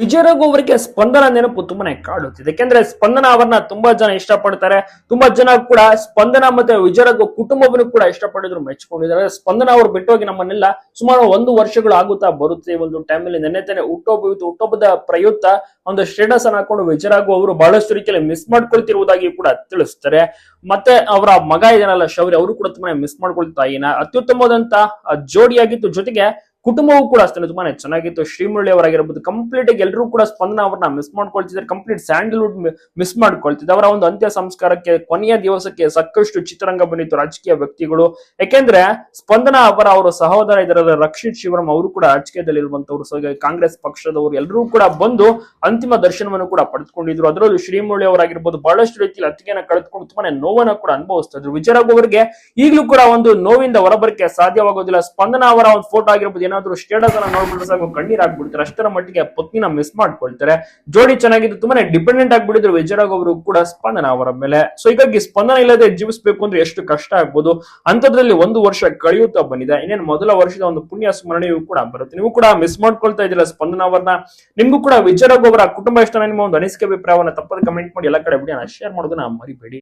ವಿಜಯರಾಘು ಅವರಿಗೆ ಸ್ಪಂದನ ನೆನಪು ತುಂಬಾನೇ ಕಾಡುತ್ತಿದೆ. ಯಾಕೆಂದ್ರೆ ಸ್ಪಂದನ ಅವರನ್ನ ತುಂಬಾ ಜನ ಇಷ್ಟಪಡ್ತಾರೆ. ತುಂಬಾ ಜನ ಕೂಡ ಸ್ಪಂದನ ಮತ್ತೆ ವಿಜಯರಾಘು ಕುಟುಂಬವನ್ನು ಕೂಡ ಇಷ್ಟಪಡಿದ್ರು ಮೆಚ್ಚಿಕೊಂಡಿದ್ದಾರೆ. ಸ್ಪಂದನ ಅವರು ಬಿಟ್ಟೋಗಿ ನಮ್ಮನ್ನೆಲ್ಲ ಸುಮಾರು ಒಂದು ವರ್ಷಗಳು ಆಗುತ್ತಾ ಬರುತ್ತೆ. ಒಂದು ಟೈಮಲ್ಲಿ ನೆನ್ನೆ ತಾನೆ ಹುಟ್ಟುಹಬ್ಬ ಇತ್ತು ಹುಟ್ಟುಹಬ್ಬದ ಪ್ರಯುಕ್ತ ಒಂದು ಸ್ಟೇಟಸ್ ಅನ್ನ ಹಾಕೊಂಡು ವಿಜಯರಾಘು ಅವರು ಬಹಳಷ್ಟು ರೀತಿಯಲ್ಲಿ ಮಿಸ್ ಮಾಡ್ಕೊಳ್ತಿರುವುದಾಗಿ ಕೂಡ ತಿಳಿಸ್ತಾರೆ. ಮತ್ತೆ ಅವರ ಮಗ ಇದನ್ನಲ್ಲ ಶೌರ್ಯ, ಅವರು ಕೂಡ ತುಂಬಾನೇ ಮಿಸ್ ಮಾಡ್ಕೊಳ್ತಾ ತಾಯಿನ ಅತ್ಯುತ್ತಮವಾದಂತ ಜೋಡಿಯಾಗಿತ್ತು ಜೊತೆಗೆ ಕುಟುಂಬವೂ ಕೂಡ ಅಷ್ಟೇ ತುಂಬಾನೇ ಚೆನ್ನಾಗಿತ್ತು. ಶ್ರೀಮುರಳಿ ಅವರಾಗಿರ್ಬೋದು ಕಂಪ್ಲೀಟ್ ಆಗಿ ಎಲ್ಲರೂ ಕೂಡ ಸ್ಪಂದನ ಅವ್ರನ್ನ ಮಿಸ್ ಮಾಡ್ಕೊಳ್ತಿದ್ದಾರೆ. ಕಂಪ್ಲೀಟ್ ಸ್ಯಾಂಡಲ್ವುಡ್ ಮಿಸ್ ಮಾಡ್ಕೊಳ್ತಿದ್ದಾರೆ. ಅವರ ಒಂದು ಅಂತ್ಯ ಸಂಸ್ಕಾರಕ್ಕೆ, ಕೊನೆಯ ದಿವಸಕ್ಕೆ ಸಾಕಷ್ಟು ಚಿತ್ರರಂಗ ಬಂದಿತ್ತು. ರಾಜಕೀಯ ವ್ಯಕ್ತಿಗಳು ಯಾಕೆಂದ್ರೆ ಸ್ಪಂದನ ಅವರ ಅವರ ಸಹೋದರ ಇದರ ರಕ್ಷಿತ್ ಶಿವರಾಮ್ ಅವರು ಕೂಡ ರಾಜಕೀಯದಲ್ಲಿ ಇರುವಂತವ್ರು ಕಾಂಗ್ರೆಸ್ ಪಕ್ಷದವರು ಎಲ್ಲರೂ ಕೂಡ ಬಂದು ಅಂತಿಮ ದರ್ಶನವನ್ನು ಕೂಡ ಪಡೆದುಕೊಂಡಿದ್ರು. ಅದರಲ್ಲೂ ಶ್ರೀಮುರಳಿ ಅವರಾಗಿರ್ಬೋದು, ಬಹಳಷ್ಟು ರೀತಿಯಲ್ಲಿ ಅತ್ತಿಗೆನ ಕಳೆದುಕೊಂಡು ತುಂಬಾನೇ ನೋವನ್ನು ಕೂಡ ಅನುಭವಿಸ್ತಾ ಇದ್ರು. ವಿಜಯರಾಘು ಈಗಲೂ ಕೂಡ ಒಂದು ನೋವಿಂದ ಹೊರಬರಕ್ಕೆ ಸಾಧ್ಯವಾಗೋದಿಲ್ಲ. ಸ್ಪಂದನ ಅವರ ಒಂದು ಫೋಟೋ ಆಗಿರ್ಬೋದು ಏನಾದ್ರು ಸ್ಟೇಟಸ್ ಅನ್ನ ನೋಡ್ಬಿಟ್ರೆ ಸಾಕು, ಕಣ್ಣೀರ್ ಆಗ್ಬಿಡ್ತಾರೆ ಅಷ್ಟರ ಮಟ್ಟಿಗೆ ಪತ್ನಿನ ಮಿಸ್ ಮಾಡ್ಕೊಳ್ತಾರೆ. ಜೋಡಿ ಚೆನ್ನಾಗಿದ್ದು ತುಂಬಾನೇ ಡಿಪೆಂಡೆಂಟ್ ಆಗ್ಬಿಟ್ಟಿದ್ರು. ವಿಜಯರಾಘು ಕೂಡ ಸ್ಪಂದನ ಅವರ ಮೇಲೆ. ಸೊ ಹೀಗಾಗಿ ಸ್ಪಂದನ ಇಲ್ಲದೆ ಜೀವಿಸಬೇಕು ಅಂದ್ರೆ ಎಷ್ಟು ಕಷ್ಟ ಆಗ್ಬೋದು? ಅಂತದ್ರಲ್ಲಿ ಒಂದು ವರ್ಷ ಕಳೆಯುತ್ತಾ ಬಂದಿದೆ. ಇನ್ನೇನು ಮೊದಲ ವರ್ಷದ ಒಂದು ಪುಣ್ಯ ಸ್ಮರಣೆಯು ಕೂಡ ಬರುತ್ತೆ. ನೀವು ಕೂಡ ಮಿಸ್ ಮಾಡ್ಕೊಳ್ತಾ ಇದ್ದೀರ ಸ್ಪಂದನ ಅವರನ್ನ? ನಿಮ್ಗೂ ಕೂಡ ವಿಜಯರಾಘು ಅವರ ಕುಟುಂಬ ಇಷ್ಟ. ನಿಮ್ಮ ಒಂದು ಅನಿಸಿಕೆ, ಅಭಿಪ್ರಾಯವನ್ನು ತಪ್ಪದೆ ಕಮೆಂಟ್ ಮಾಡಿ. ಎಲ್ಲ ಕಡೆ ವಿಡಿಯೋನ ಶೇರ್ ಮಾಡೋದನ್ನ ಮರಿಬೇಡಿ.